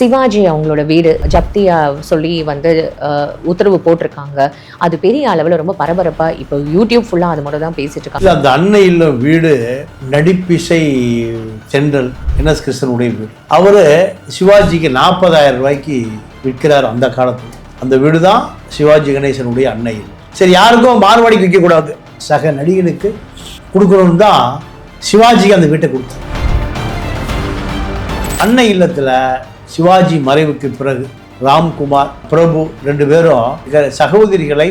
சிவாஜி அவங்களோட வீடு ஜப்தியா சொல்லி வந்து உத்தரவு போட்டிருக்காங்க. அது பெரிய அளவில் ரொம்ப பரபரப்பா இப்போ யூடியூப் ஃபுல்லாக அது மட்டும் தான் பேசிட்டு இருக்காங்க. அந்த அன்னை இல்லம் வீடு நடிப்பிசை சென்றல் என்எஸ் கிருஷ்ணனுடைய வீடு. அவரு சிவாஜிக்கு நாற்பதாயிரம் ரூபாய்க்கு விற்கிறார் அந்த காலத்தில். அந்த வீடு தான் சிவாஜி கணேசனுடைய அன்னை சரி யாருக்கும் மார்வாடிக்கு விற்கக்கூடாது. சக நடிகனுக்கு கொடுக்கணும்னு தான் சிவாஜிக்கு அந்த வீட்டை கொடுத்தார் அன்னை இல்லத்துல சிவாஜி மறைவுக்கு பிறகு ராம்குமார் பிரபு ரெண்டு பேரும் சகோதரிகளை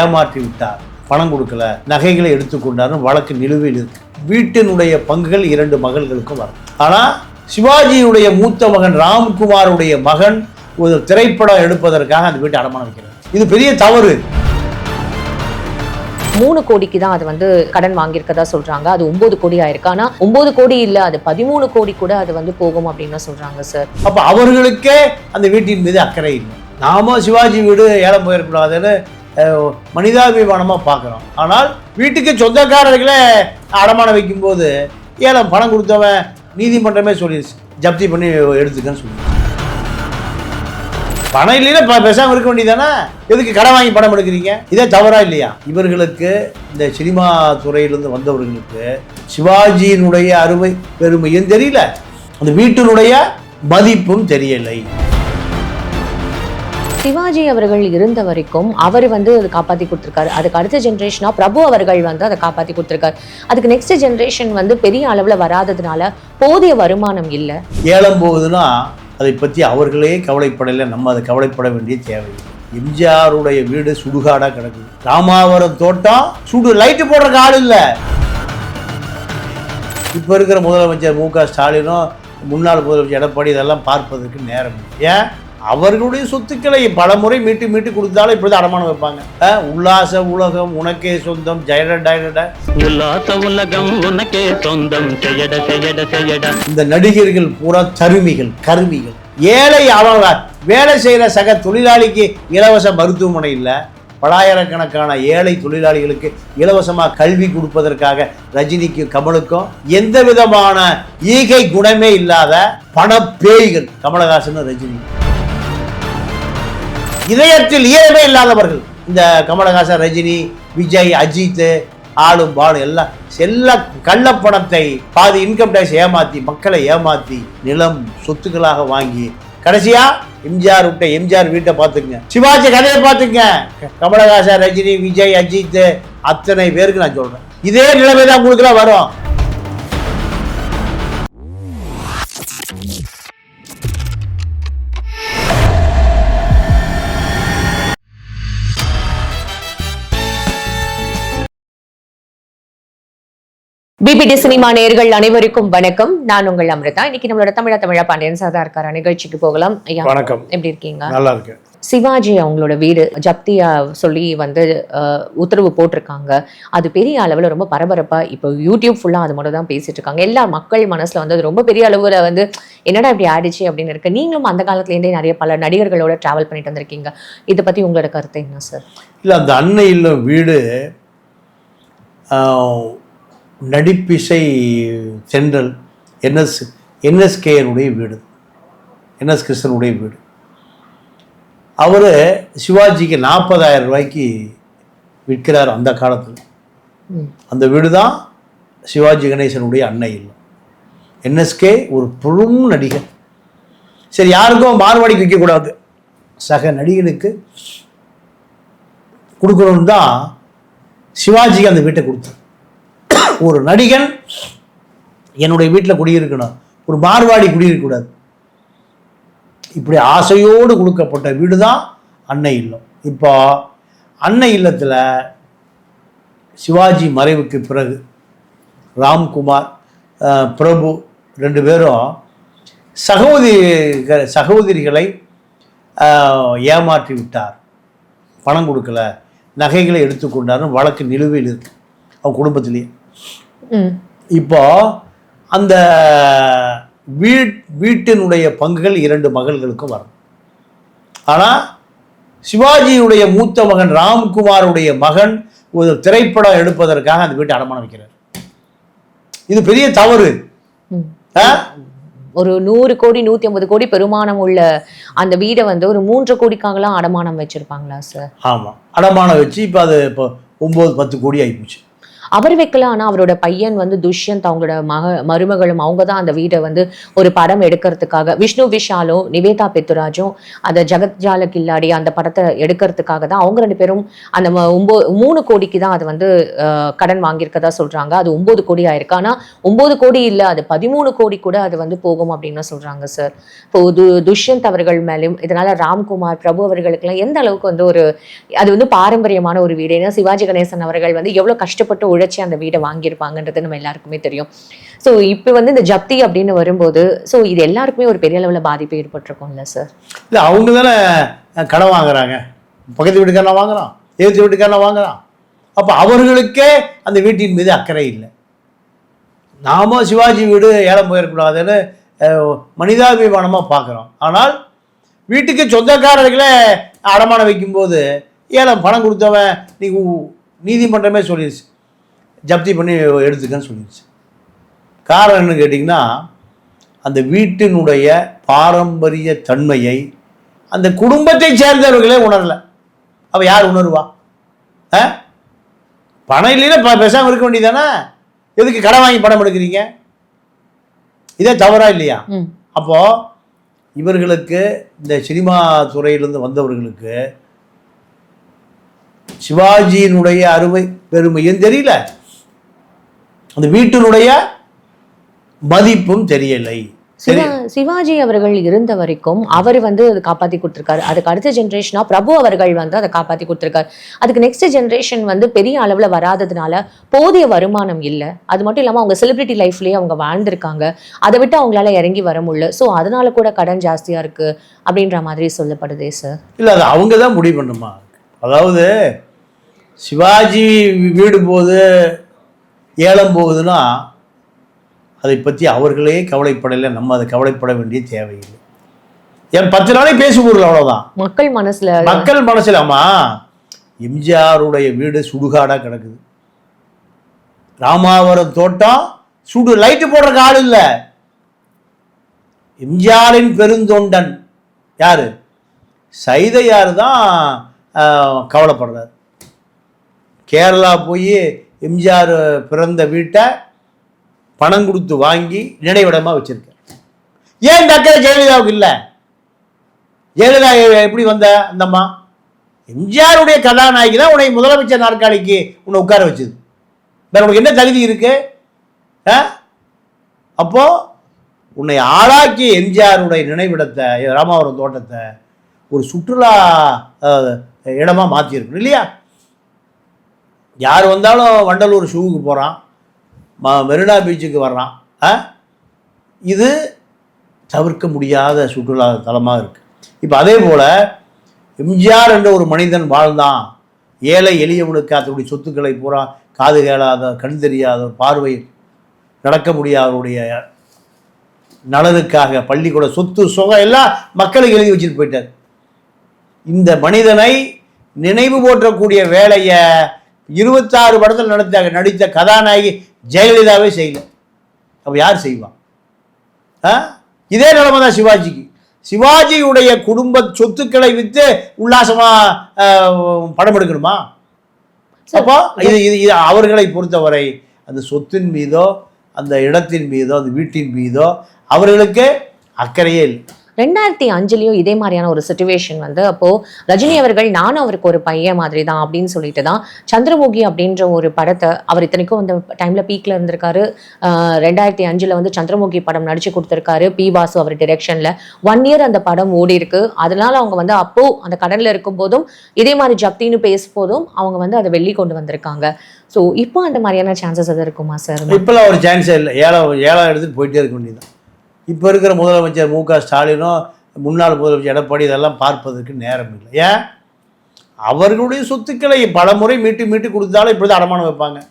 ஏமாற்றி விட்டார். பணம் கொடுக்கல. நகைகளை எடுத்துக்கொண்டாரும் வழக்கு நிலுவையில் இருக்கு. வீட்டினுடைய பங்குகள் இரண்டு மகள்களுக்கும் வரும். ஆனால் சிவாஜியுடைய மூத்த மகன் ராம்குமாருடைய மகன் ஒரு திரைப்படம் எடுப்பதற்காக அந்த வீட்டை அடமானம் வைக்கிறார். இது பெரிய தவறு. மூணு கோடிக்கு தான் அது வந்து கடன் வாங்கியிருக்கதா சொல்றாங்க. அது ஒன்பது கோடி ஆயிருக்கு. ஆனா ஒன்பது கோடி இல்ல அது பதிமூணு கோடி கூட அது வந்து போகும் அப்படின்னு சொல்றாங்க சார். அப்ப அவர்களுக்கே அந்த வீட்டின் மீது அக்கறை இல்லை. நாம சிவாஜி வீடு ஏலம் போயிடக்கூடாதுன்னு மனிதாபிமானமாக மனிதாபிமானமா பார்க்குறோம். ஆனால் வீட்டுக்கு சொந்தக்காரர்களே அடமானம் வைக்கும்போது ஏலம் பணம் கொடுத்தவன் நீதிமன்றமே சொல்லிடுச்சு ஜப்தி பண்ணி எடுத்துக்கன்னு சொல்லி பணம் இல்லைன்னா ப- பேசாம இருக்க வேண்டியதானே எதுக்கு கடன் வாங்கி பணம் எடுக்கிறீங்க? இதே தவறா இல்லையா? இவர்களுக்கு இந்த சினிமா துறையிலிருந்து வந்தவர்களுக்கு சிவாஜியினுடைய அருமை பெருமையும் தெரியல? அந்த வீட்டினுடைய மதிப்பும் தெரியலை. சிவாஜி அவர்கள் இருந்த வரைக்கும் அவர் வந்து அதை காப்பாத்தி கொடுத்திருக்காரு. அதுக்கு அடுத்த ஜென்ரேஷனா பிரபு அவர்கள் வந்து அதை காப்பாத்தி கொடுத்திருக்காரு. அதுக்கு நெக்ஸ்ட் ஜென்ரேஷன் வந்து பெரிய அளவுல வராததுனால போதிய வருமானம் இல்ல. ஏலம் போகுதுன்னா அதை பற்றி அவர்களே கவலைப்படலை நம்ம அதை கவலைப்பட வேண்டிய தேவையில்லை. எம்ஜிஆருடைய வீடு சுடுகாடாக கிடக்குது. ராமாவரம் தோட்டம் சுடு லைட்டு போடுறக்கு ஆள் இல்லை. இப்போ இருக்கிற முதலமைச்சர் மு க ஸ்டாலினும் முன்னாள் முதலமைச்சர் எடப்பாடி இதெல்லாம் பார்ப்பதற்கு நேரம் ஏன்? அவர்களுடைய சொத்துக்களை பலமுறை மீட்டு மீட்டு கொடுத்தாலும் இப்படி அடமானம் வைப்பாங்க. உல்லாச உலகம் உனக்கே சொந்தம் ஜெயட டயட உல்லாச உலகம் உனக்கே சொந்தம் இந்த நடிகர்கள் பூரா தருமிகள் கருமிகள். ஏழை அவங்க வேலை செய்கிற சக தொழிலாளிக்கு இலவச மருத்துவமனை இல்லை. பலாயிரக்கணக்கான ஏழை தொழிலாளிகளுக்கு இலவசமாக கல்வி கொடுப்பதற்காக ரஜினிக்கும் கமலுக்கும் எந்த விதமான ஈகை குணமே இல்லாத பணப்பேய்கள் கமலஹாசன் ரஜினி இதயத்தில் ஈரமே இல்லாதவர்கள் இந்த கமலஹாசன் ரஜினி விஜய் அஜித் ஆளும் பாலும் எல்லாம் செல்ல கள்ளப்பணத்தை பாதி இன்கம் டேக்ஸ் ஏமாத்தி மக்களை ஏமாத்தி நிலம் சொத்துக்களாக வாங்கி கடைசியா எம்ஜிஆர் விட்ட எம்ஜிஆர் வீட்டை பார்த்துக்குங்க. சிவாஜி கதையை பார்த்துங்க கமலஹாசன் ரஜினி விஜய் அஜித் அத்தனை பேருக்கு நான் சொல்றேன். இதே நிலைமை தான் உங்களுக்குலாம் வரும். பிபிடி சினிமா நேயர்கள் அனைவருக்கும் வணக்கம். நான் உங்கள் அமிர்தா. இன்னைக்கு நம்மளோட தமிழா தமிழா பாண்டியன் சாதா இருக்கார நிகழ்ச்சிக்கு போகலாம். ஐயா வணக்கம். எப்படி இருக்கீங்க? நல்லா இருக்கு சிவாஜி அவங்களோட வீடு ஜப்தியா சொல்லி வந்து உத்தரவு போட்டிருக்காங்க. அது பெரிய அளவில் ரொம்ப பரபரப்பா இப்போ யூடியூப் ஃபுல்லா அது மட்டும் தான் பேசிட்டு இருக்காங்க. எல்லா மக்கள் மனசுல வந்து அது ரொம்ப பெரிய அளவுல வந்து என்னடா இப்படி ஆயிடுச்சு அப்படின்னு இருக்கு. நீங்களும் அந்த காலத்துலேருந்தே நிறைய பல நடிகர்களோட டிராவல் பண்ணிட்டு வந்திருக்கீங்க. இதை பத்தி உங்களோட கருத்து என்ன சார் இல்லை அந்த அன்னை இல்லம் வீடு நடிப்பிசை சென்றல் என்எஸ் என்எஸ்கேனுடைய வீடு என்எஸ் கிருஷ்ணனுடைய வீடு. அவர் சிவாஜிக்கு நாற்பதாயிரம் ரூபாய்க்கு விற்கிறார் அந்த காலத்தில். அந்த வீடு தான் சிவாஜி கணேசனுடைய அன்னை இல்லம். என்எஸ்கே ஒரு பெரும் நடிகர். சரி யாருக்கும் மார்வாடிக்கு விற்கக்கூடாது. சக நடிகனுக்கு கொடுக்கணும்னு தான் சிவாஜிக்கு அந்த வீட்டை கொடுத்தார் ஒரு நடிகன் என்னுடைய வீட்டில் குடியிருக்கணும். ஒரு மார்வாடி குடியிருக்கக்கூடாது. இப்படி ஆசையோடு கொடுக்கப்பட்ட வீடு தான் அன்னை இல்லம். இப்போ அன்னை இல்லத்தில் சிவாஜி மறைவுக்கு பிறகு ராம்குமார் பிரபு ரெண்டு பேரும் சகோதரி சகோதரிகளை ஏமாற்றி விட்டார். பணம் கொடுக்கல நகைகளை எடுத்துக்கொண்டாரும் வழக்கு நிலுவையில் இருக்கு. அவங்க குடும்பத்திலேயே. இப்போ அந்த வீட் வீட்டினுடைய பங்குகள் இரண்டு மகள்களுக்கும் வரும். ஆனால் சிவாஜியுடைய மூத்த மகன் ராம்குமாருடைய மகன் ஒரு திரைப்படம் எடுப்பதற்காக அந்த வீட்டை அடமானம் வைக்கிறார். இது பெரிய தவறு? ஒரு நூறு கோடி நூத்தி ஐம்பது கோடி பெருமானம் உள்ள அந்த வீடை வந்து ஒரு மூன்று கோடிக்காகலாம் அடமானம் வச்சிருப்பாங்களா சார் ஆமாம் அடமானம் வச்சு இப்போ அது இப்போ ஒம்பது பத்து கோடி ஆகிப்போச்சு அவர் வைக்கல ஆனால் அவரோட பையன் வந்து துஷ்யந்த் அவங்களோட மக மருமகளும் அவங்க தான் அந்த வீடை வந்து ஒரு படம் எடுக்கிறதுக்காக. விஷ்ணு விஷாலும் நிவேதா பெத்துராஜும் அந்த ஜெகத்ஜால கில்லாடி அந்த படத்தை எடுக்கிறதுக்காக தான் அவங்க ரெண்டு பேரும் அந்த ம- ஒம்போ மூணு கோடிக்கு தான் அது வந்து கடன் வாங்கியிருக்கதா சொல்கிறாங்க அது ஒம்பது கோடி ஆயிருக்கு. ஆனால் ஒம்பது கோடி இல்லை அது பதிமூணு கோடி கூட அது வந்து போகும் அப்படின்னு சொல்கிறாங்க சார் இப்போ து துஷ்யந்த் அவர்கள் மேலும் இதனால் ராம்குமார் பிரபு அவர்களுக்கெல்லாம் எந்த அளவுக்கு வந்து ஒரு அது வந்து பாரம்பரியமான ஒரு வீடு. ஏன்னா சிவாஜி கணேசன் அவர்கள் வந்து எவ்வளோ கஷ்டப்பட்டு உழைச்சி அந்த வீடை வாங்கியிருப்பாங்கன்றது நம்ம எல்லாருக்குமே தெரியும். ஸோ இப்போ வந்து இந்த ஜப்தி அப்படின்னு வரும்போது ஸோ இது எல்லாருக்குமே ஒரு பெரிய அளவில் பாதிப்பு ஏற்பட்டிருக்கும்ல சார் இல்லை அவங்க தானே கடன் வாங்குறாங்க. பக்கத்து வீட்டுக்காரன் வாங்குறான் எதிர்த்து வீட்டுக்காரன் வாங்குறான். அப்போ அவர்களுக்கே அந்த வீட்டின் மீது அக்கறை இல்லை. நாம சிவாஜி வீடு ஏலம் போயிடக்கூடாதுன்னு மனிதாபிமானமாக பார்க்குறோம். ஆனால் வீட்டுக்கு சொந்தக்காரர்களே அடமானம் வைக்கும்போது ஏலம் பணம் கொடுத்தவன் நீ நீதிமன்றமே சொல்லிடுச்சு ஜப்தி பண்ணி எடுத்துக்கன்னு சொல்லிடுச்சு காரணம் என்னன்னு கேட்டிங்கன்னா அந்த வீட்டினுடைய பாரம்பரிய தன்மையை அந்த குடும்பத்தை சேர்ந்தவர்களே உணரல. அப்ப யார் உணருவா? ஆ? பணம் இல்லைன்னா ப- பேசாம இருக்க வேண்டியதானே எதுக்கு கடன் வாங்கி பணம் எடுக்கிறீங்க? இதே தவறா இல்லையா? ம். அப்போ இவர்களுக்கு இந்த சினிமா துறையிலிருந்து வந்தவர்களுக்கு சிவாஜியினுடைய அருமை பெருமையும் தெரியல. அந்த வீட்டினுடைய மதிப்பும் தெரியலை. சிவாஜி அவர்கள் இருந்த வரைக்கும் அவர் வந்து அதை காப்பாத்தி கொடுத்திருக்காரு. அதுக்கு அடுத்த ஜென்ரேஷனா பிரபு அவர்கள் வந்து அதை காப்பாத்தி கொடுத்திருக்காரு. அதுக்கு நெக்ஸ்ட் ஜென்ரேஷன் வந்து பெரிய அளவுல வராததுனால போதிய வருமானம் இல்லை. அது மட்டும் இல்லாம அவங்க செலிபிரிட்டி லைஃப்லயே அவங்க வாழ்ந்திருக்காங்க. அதை விட்டு அவங்களால இறங்கி வர முடியல. ஸோ அதனால கூட கடன் ஜாஸ்தியா இருக்கு அப்படின்ற மாதிரி சொல்லப்படுதே சார் இல்லை அது அவங்க தான் முடிவு பண்ணுமா? அதாவது சிவாஜி வீடு போகுது ஏலம் போகுதுன்னா அதை பற்றி அவர்களே கவலைப்படலை நம்ம அதை கவலைப்பட வேண்டிய தேவையில்லை. என் பத்து நாளைக்கு பேசுபொருள் அவ்வளோதான் மக்கள் மனசுல. மக்கள் மனசுல ஆமா. எம்ஜிஆருடைய வீடு சுடுகாடாக கிடக்குது. ராமாவரம் தோட்டம் சுடு லைட்டு போடுறக்கு ஆள் இல்லை. எம்ஜிஆரின் பெருந்தொண்டன் யாரு? சைதையார் தான் கவலைப்படுறார். கேரளா போய் எம்ஜிஆர் பிறந்த வீட்டை பணம் கொடுத்து வாங்கி நினைவிடமாக வச்சுருக்கேன். ஏன் இந்த ஜெயலலிதாவுக்கு இல்லை? ஜெயலலிதா எப்படி வந்த அந்தம்மா எம்ஜிஆருடைய கதாநாயகி தான் உன்னை முதலமைச்சர் நாற்காலிக்கு உன்னை உட்கார வச்சது. வேற உனக்கு என்ன தகுதி இருக்கு? ஆ? அப்போ உன்னை ஆளாக்கி எம்ஜிஆருடைய நினைவிடத்தை ராமாவரம் தோட்டத்தை ஒரு சுற்றுலா இடமாக இடமா இல்லையா? யார் வந்தாலும் வண்டலூர் ஷூவுக்கு போகிறான் ம மெரினா பீச்சுக்கு வர்றான். ஆ? இது தவிர்க்க முடியாத சுற்றுலா தலமாக இருக்குது இப்போ அதே போல் எம்ஜிஆர் என்ற ஒரு மனிதன் வாழ்ந்தான். ஏழை எளியவனுக்கு அதனுடைய சொத்துக்களை பூரா காது கேளாத கண் தெரியாத பார்வை நடக்க முடியாதவருடைய நலனுக்காக பள்ளிக்கூட சொத்து சுகம் எல்லாம் மக்களுக்கு எழுதி வச்சுட்டு போயிட்டார். இந்த மனிதனை நினைவு போற்றக்கூடிய வேலையை இருபத்தாறு படத்தில் நடத்த நடித்த கதாநாயகி ஜெயலலிதாவே செய்யல. அப்போ யார் செய்வான் ஆ? இதே நிலைமை தான் சிவாஜிக்கு. சிவாஜியுடைய குடும்ப சொத்துக்களை விற்று உல்லாசமா ஆ, படம் எடுக்கணுமா? அப்போ இது இது இது அவர்களை பொறுத்தவரை அந்த சொத்தின் மீதோ அந்த இடத்தின் மீதோ அந்த வீட்டின் மீதோ அவர்களுக்கு அக்கறையே இல்லை. ரெண்டாயிரத்தி அஞ்சுலேயும் இதே மாதிரியான ஒரு சுச்சுவேஷன் வந்து அப்போது ரஜினி அவர்கள் நானும் அவருக்கு ஒரு பையன் மாதிரி தான் அப்படின்னு சொல்லிட்டு தான் சந்திரமுகி அப்படின்ற ஒரு படத்தை அவர் இத்தனைக்கும் அந்த டைமில் பீக்கில் இருந்திருக்காரு. ரெண்டாயிரத்தி அஞ்சில் வந்து சந்திரமுகி படம் நடிச்சு கொடுத்துருக்காரு. பி வாசு அவர் டிரெக்ஷனில் ஒன் இயர் அந்த படம் ஓடி இருக்கு. அதனால அவங்க வந்து அப்போ அந்த கடலில் இருக்கும் போதும் இதே மாதிரி ஜப்தின்னு பேசும்போதும் அவங்க வந்து அதை வெளி கொண்டு வந்திருக்காங்க. ஸோ இப்போ அந்த மாதிரியான சான்சஸ் எதாவது இருக்குமா சார் இப்போலாம் ஒரு சான்ஸ் இல்லை. ஏழை ஏழை எடுத்துகிட்டு போயிட்டே இருக்க வேண்டியதுதான். இப்போ இருக்கிற முதலமைச்சர் மு க ஸ்டாலினும் முன்னாள் முதலமைச்சர் எடப்பாடி இதெல்லாம் பார்ப்பதற்கு நேரம் இல்லை. ஏன்? அவர்களுடைய சொத்துக்களை பல முறை மீட்டு மீட்டு கொடுத்தாலும் இப்படி தான் அடமானம் வைப்பாங்க.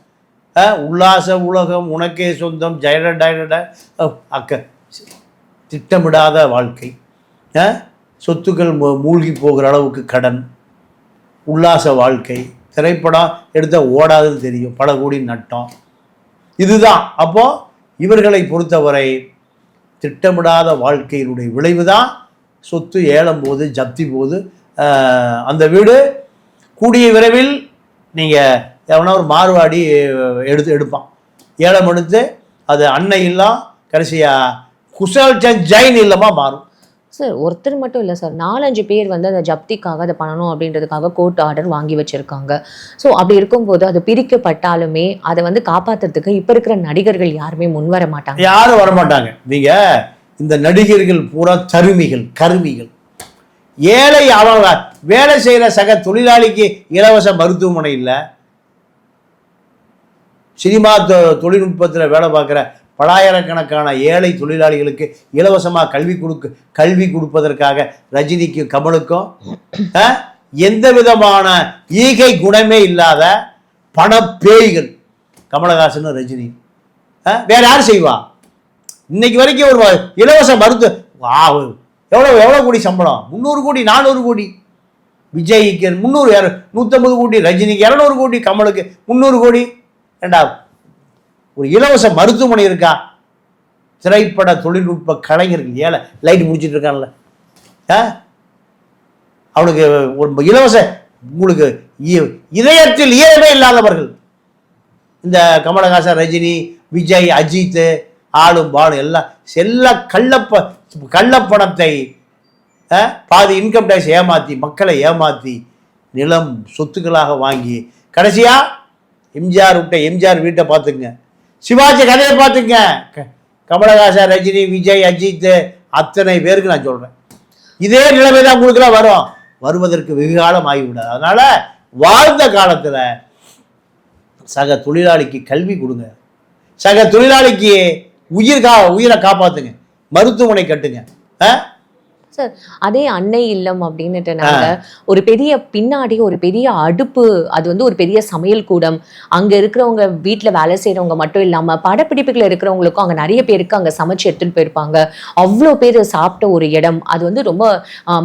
உல்லாச உலகம் உனக்கே சொந்தம் ஜெயட அக்க திட்டமிடாத வாழ்க்கை. சொத்துக்கள் மூ- மூழ்கி போகிற அளவுக்கு கடன் உல்லாச வாழ்க்கை. திரைப்படம் எடுத்தால் ஓடாதுன்னு தெரியும். பல கோடி நட்டம். இதுதான். அப்போது இவர்களை பொறுத்தவரை திட்டமிடாத வாழ்க்கையினுடைய விளைவு தான் சொத்து ஏலம் போது ஜப்தி போது அந்த வீடு கூடிய விரைவில் நீங்கள் எவனா ஒரு மார்வாடி எடுத்து எடுப்பான். ஏலம் எடுத்து அது அன்னை இல்லம் கடைசியாக குசல் சந்த் ஜெயின் இல்லமாக மாறும். சார் ஒருத்தர் மட்டும் இல்லை சார் நாலஞ்சு பேர் வந்து அதை ஜப்திக்காக அதை பண்ணணும் அப்படின்றதுக்காக கோர்ட் ஆர்டர் வாங்கி வச்சுருக்காங்க. ஸோ அப்படி இருக்கும்போது அது பிரிக்கப்பட்டாலுமே அதை வந்து காப்பாத்துறதுக்கு இப்போ இருக்கிற நடிகர்கள் யாருமே முன் வர மாட்டாங்க. யாரும் வரமாட்டாங்க நீங்கள் இந்த நடிகர்கள் பூரா தருமிகள் கருமிகள். ஏழை அவங்க வேலை செய்கிற சக தொழிலாளிக்கு இலவச மருத்துவமனை இல்லை. சினிமா தொ- தொழில்நுட்பத்தில் வேலை பார்க்குற பலாயிரக்கணக்கான ஏழை தொழிலாளிகளுக்கு இலவசமாக கல்வி கொடுக்க கல்வி கொடுப்பதற்காக ரஜினிக்கும் கமலுக்கும் எந்த விதமான ஈகை குணமே இல்லாத பணப்பேய்கள் கமலஹாசன் ரஜினி. வேற யார் செய்வா? இன்னைக்கு வரைக்கும் ஒரு இலவச மருத்துவ எவ்வளோ எவ்வளோ கோடி சம்பளம்? முந்நூறு கோடி நானூறு கோடி. விஜய்க்கு முந்நூறு நூற்றம்பது கோடி ரஜினிக்கு இரநூறு கோடி கமலுக்கு முந்நூறு கோடி. ரெண்டாவது ஒரு இலவச மருத்துவமனை இருக்கா? திரைப்பட தொழில்நுட்ப கலைஞர்கள் ஏழை லைட் முடிச்சிட்டு இருக்கான்ல. ஆ? அவனுக்கு ஒரு இலவச உங்களுக்கு இ- இதயத்தில் ஈரமே இல்லாதவர்கள். இந்த கமலஹாசன் ரஜினி விஜய் அஜித் ஆளும் பாலும் எல்லாம் செல்ல கள்ளப்ப கள்ளப்பணத்தை பாதி இன்கம் டேக்ஸ் ஏமாற்றி மக்களை ஏமாற்றி நிலம் சொத்துக்களாக வாங்கி கடைசியாக எம்ஜிஆர் விட்ட எம்ஜிஆர் வீட்டை பார்த்துங்க சிவாஜி கதையை பார்த்துங்க. க- கமலஹாசன் ரஜினி விஜய் அஜித் அத்தனை பேருக்கு நான் சொல்கிறேன் இதே நிலைமை தான் உங்களுக்குலாம் வரும். வருவதற்கு வெகு காலம் ஆகிவிடாது. அதனால் வாழ்ந்த காலத்தில் சக தொழிலாளிக்கு கல்வி கொடுங்க. சக தொழிலாளிக்கு உயிர் கா உயிரை காப்பாற்றுங்க மருத்துவமனை கட்டுங்க. ஆ? சார் அதே அன்னை இல்லம் அப்படின்னுட்டு ஒரு பெரிய பின்னாடி ஒரு பெரிய அடுப்பு அது வந்து ஒரு பெரிய சமையல் கூடம். அங்க இருக்கிறவங்க வீட்ல வேலை செய்றவங்க மட்டும் இல்லாம படப்பிடிப்புகள் இருக்கிறவங்களுக்கும் அங்க நிறைய பேருக்கு அங்க சமைச்சு எடுத்துட்டு போயிருப்பாங்க. அவ்வளோ பேர் சாப்பிட்ட ஒரு இடம். அது வந்து ரொம்ப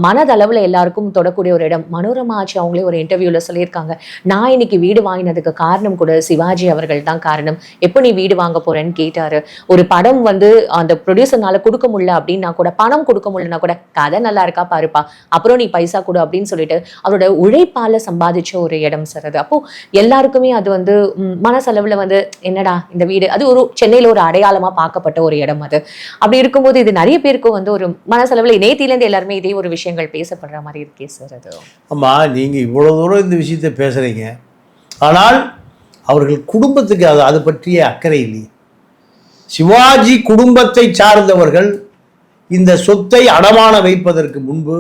மனதளவுல எல்லாருக்கும் தொடக்கூடிய ஒரு இடம். மனோரமா ஆச்சு அவங்களே ஒரு இன்டர்வியூல சொல்லியிருக்காங்க. நான் இன்னைக்கு வீடு வாங்கினதுக்கு காரணம் கூட சிவாஜி அவர்கள் தான் காரணம். எப்போ நீ வீடு வாங்க போறேன்னு கேட்டாரு. ஒரு படம் வந்து அந்த ப்ரொடியூசர்னால கொடுக்க முடியல அப்படின்னா கூட பணம் கொடுக்க முடியலன்னா கூட கதை நல்லா இருக்கா பாருப்பா. அப்புறம் நீ பைசா கொடு அப்படின்னு சொல்லிட்டு அவரோட உழைப்பால சம்பாதிச்ச ஒரு இடம் சார் அது. அப்போ எல்லாருக்குமே அது வந்து மனசளவுல வந்து என்னடா இந்த வீடு? அது ஒரு சென்னையில ஒரு அடையாளமா பார்க்கப்பட்ட ஒரு இடம் அது. அப்படி இருக்கும்போது இது நிறைய பேருக்கு வந்து ஒரு மனசளவுல நேத்திலேருந்து எல்லாருமே இதே ஒரு விஷயங்கள் பேசப்படுற மாதிரி இருக்கே சார் அது. ஆமா நீங்க இவ்வளவு தூரம் இந்த விஷயத்தை பேசுறீங்க. ஆனால் அவர்கள் குடும்பத்துக்கு அது அது பற்றிய அக்கறை இல்லையே. சிவாஜி குடும்பத்தை சார்ந்தவர்கள் இந்த சொத்தை அடமான வைப்பதற்கு முன்பு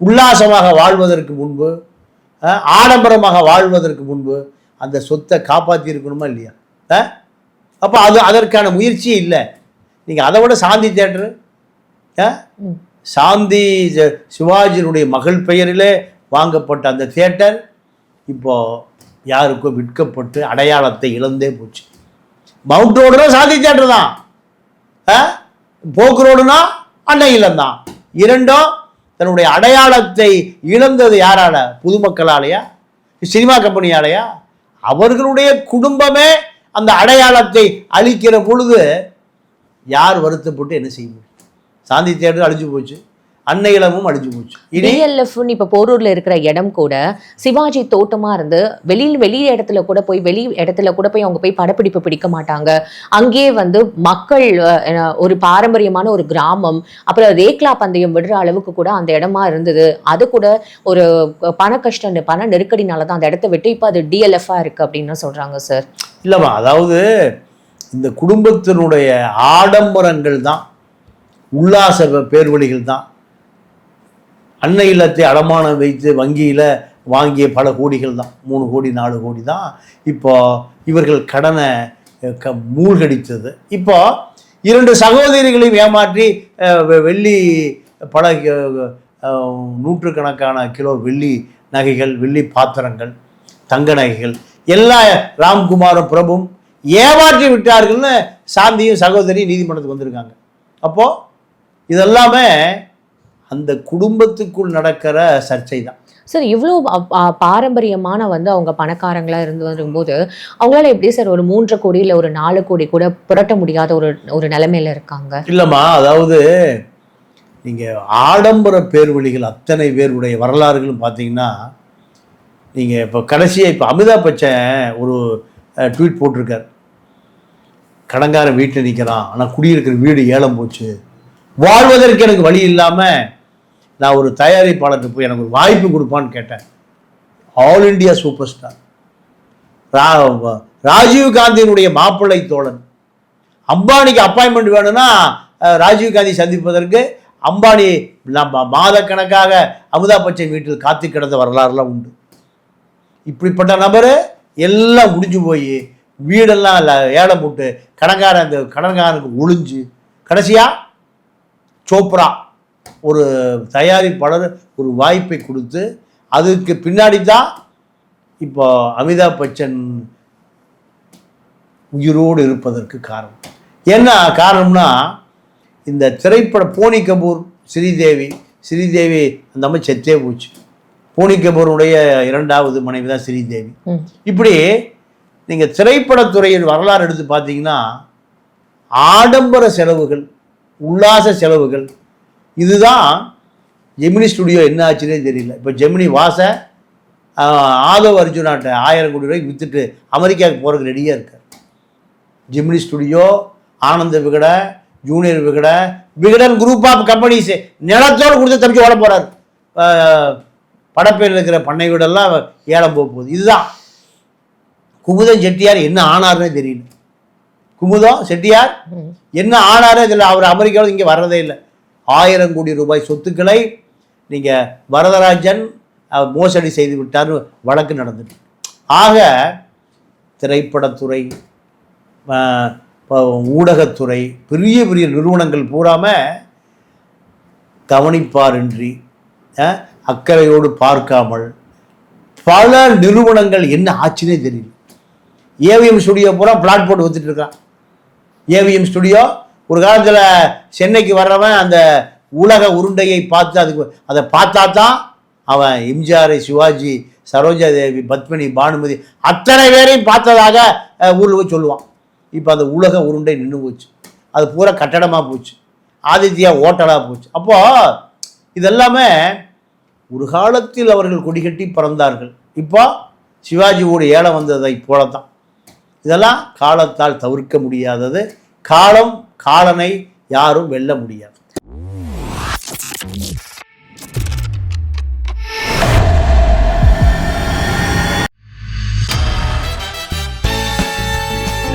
உல்லாசமாக வாழ்வதற்கு முன்பு ஆடம்பரமாக வாழ்வதற்கு முன்பு அந்த சொத்தை காப்பாற்றி இருக்கணுமா இல்லையா? அப்போ அது அதற்கான முயற்சியே இல்லை நீங்கள் அதை விட சாந்தி தேட்டரு. சாந்தி சிவாஜியினுடைய மகள் பெயரிலே வாங்கப்பட்ட அந்த தியேட்டர் இப்போ யாருக்கோ விற்கப்பட்டு அடையாளத்தை இழந்தே போச்சு மவுண்ட் ரோடுனா சாந்தி தியேட்டர் தான்? போக்கு ரோடுனா அன்னை இல்லம்தான். இரண்டும் தன்னுடைய அடையாளத்தை இழந்தது யாரால? பொதுமக்களாலையா? சினிமா கம்பெனியாலேயா? அவர்களுடைய குடும்பமே அந்த அடையாளத்தை அழிக்கிற பொழுது யார் வருத்தப்பட்டு என்ன செய்ய முடியும் சாந்தி தேட்டர் அழிஞ்சு போச்சு. அன்னை இளமும் அழிஞ்சு போச்சு. டிஎல்எஃப்னு இப்ப போரூர்ல இருக்கிற இடம் கூட சிவாஜி தோட்டமா இருந்து வெளியில் வெளி இடத்துல கூட போய் வெளி இடத்துல கூட போய் அவங்க போய் படப்பிடிப்பு பிடிக்க மாட்டாங்க. அங்கேயே வந்து மக்கள் ஒரு பாரம்பரியமான ஒரு கிராமம் அப்புறம் ரேக்லா பந்தயம் விடுற அளவுக்கு கூட அந்த இடமா இருந்தது. அது கூட ஒரு பண கஷ்டம் பண நெருக்கடினால தான் அந்த இடத்த விட்டு இப்போ அது டிஎல்எஃப்ஆ இருக்கு அப்படின்னு சொல்றாங்க சார் இல்லைம்மா அதாவது இந்த குடும்பத்தினுடைய ஆடம்பரங்கள் தான் உல்லாச பேர்வழிகள் தான். அன்னை இல்லத்தை அடமானம் வைத்து வங்கியில் வாங்கிய பல கோடிகள் தான். மூணு கோடி நாலு கோடி தான். இப்போ இவர்கள் கடனை க மூழ்கடித்தது. இப்போ இரண்டு சகோதரிகளையும் ஏமாற்றி வெள்ளி பல நூற்றுக்கணக்கான கிலோ வெள்ளி நகைகள் வெள்ளி பாத்திரங்கள் தங்க நகைகள் எல்லா ராம்குமாரும் பிரபும் ஏமாற்றி விட்டார்கள்னு சாந்தியும் சகோதரியும் நீதிமன்றத்துக்கு வந்திருக்காங்க. அப்போது இதெல்லாமே அந்த குடும்பத்துக்குள் நடக்கிற சர்ச்சை தான் சார் இவ்வளோ பாரம்பரியமான வந்து அவங்க பணக்காரங்களா இருந்து வரும்போது அவங்களால எப்படி சார் ஒரு மூன்று கோடி இல்லை ஒரு நாலு கோடி கூட புரட்ட முடியாத ஒரு ஒரு நிலைமையில இருக்காங்க? இல்லைம்மா அதாவது நீங்கள் ஆடம்பர பேர்வழிகள் அத்தனை பேருடைய வரலாறுகளும் பார்த்தீங்கன்னா நீங்கள் இப்போ கடைசியாக இப்போ அமிதாப் பச்சன் ஒரு ட்வீட் போட்டிருக்கார். கடங்காரன் வீட்டில் நிற்கிறான் ஆனால் குடியிருக்கிற வீடு ஏலம் போச்சு. வாழ்வதற்கு எனக்கு வழி இல்லாமல் நான் ஒரு தயாரிப்பாளர்கிட்ட போய் எனக்கு ஒரு வாய்ப்பு கொடுப்பான்னு கேட்டேன். ஆல் இந்தியா சூப்பர் ஸ்டார் ரா ராஜீவ் காந்தியினுடைய மாப்பிள்ளை தோழன். அம்பானிக்கு அப்பாயின்மெண்ட் வேணும்னா ராஜீவ்காந்தி ராஜீவ் சந்திப்பதற்கு அம்பானி நம்ம மாதக்கணக்காக அமிதாப் பச்சன் வீட்டில் காத்து கிடந்த வரலாறுலாம் உண்டு. இப்படிப்பட்ட நபர் எல்லாம் முடிஞ்சு போய் வீடெல்லாம் ஏலம் போட்டு கடன்காரன் அந்த கடன்காரனுக்கு ஒளிஞ்சு கடைசியா சோப்ரா. ஒரு தயாரிப்பாளர் ஒரு வாய்ப்பை கொடுத்து அதுக்கு பின்னாடி தான் இப்போ அமிதாப் பச்சன் உயிரோடு இருப்பதற்கு காரணம். என்ன காரணம்னா இந்த திரைப்பட போனி கபூர் ஸ்ரீதேவி ஸ்ரீதேவி அந்த அம்மா செத்தே போச்சு. போனி கபூருடைய இரண்டாவது மனைவி தான் ஸ்ரீதேவி. இப்படி நீங்கள் திரைப்படத்துறையின் வரலாறு எடுத்து பார்த்தீங்கன்னா ஆடம்பர செலவுகள் உல்லாச செலவுகள் இதுதான் ஜெமினி ஸ்டுடியோ என்ன ஆச்சுன்னே தெரியல. இப்போ ஜெமினி வாச ஆதவ் அர்ஜுனாட்ட ஆயிரம் கோடி ரூபாய்க்கு விற்றுட்டு அமெரிக்காவுக்கு போகிறதுக்கு ரெடியாக இருக்கார். Gemini studio Ananda Vikata junior Vikata Vikatan group of companies நிலத்தோடு கொடுத்து தப்பிச்சு ஓட போகிறார் படப்பேரில் இருக்கிற பண்ணை வீடெல்லாம் ஏலம் போக போகுது. இதுதான். குமுதம் செட்டியார் என்ன ஆனார்னே தெரியல. குமுதம் செட்டியார். என்ன ஆனாரே இதில் அவர் அமெரிக்காவில் இங்கே வர்றதே இல்லை. ஆயிரம் கோடி ரூபாய் சொத்துக்களை நீங்கள் வரதராஜன் மோசடி செய்து விட்டார்னு வழக்கு நடந்துட்டு. ஆக திரைப்படத்துறை ஊடகத்துறை பெரிய பெரிய நிறுவனங்கள் பூராமல் கவனிப்பாரின்றி அக்கறையோடு பார்க்காமல் பல நிறுவனங்கள் என்ன ஆச்சுன்னே தெரியல. ஏவிஎம் ஸ்டுடியோ பூரா பிளாட் போட்டு வித்துட்டு இருக்கான். ஏவிஎம் ஸ்டுடியோ ஒரு காலத்தில் சென்னைக்கு வர்றவன் அந்த உலக உருண்டையை பார்த்து அதுக்கு அதை பார்த்தா தான் அவன் எம்ஜிஆர் சிவாஜி சரோஜா தேவி பத்மினி பானுமதி அத்தனை பேரையும் பார்த்ததாக ஊரில் போய் சொல்லுவான். இப்போ அந்த உலக உருண்டை நின்று போச்சு. அது பூரா கட்டடமாக போச்சு. ஆதித்யா ஓட்டலாக போச்சு. அப்போது இதெல்லாமே ஒரு காலத்தில் அவர்கள் கொடிகட்டி பிறந்தார்கள். இப்போ சிவாஜியோடு ஏலம் வந்ததை போலத்தான். இதெல்லாம் காலத்தால் தவிர்க்க முடியாதது. காலம் காலனை யாரும் வெல்ல முடியாது.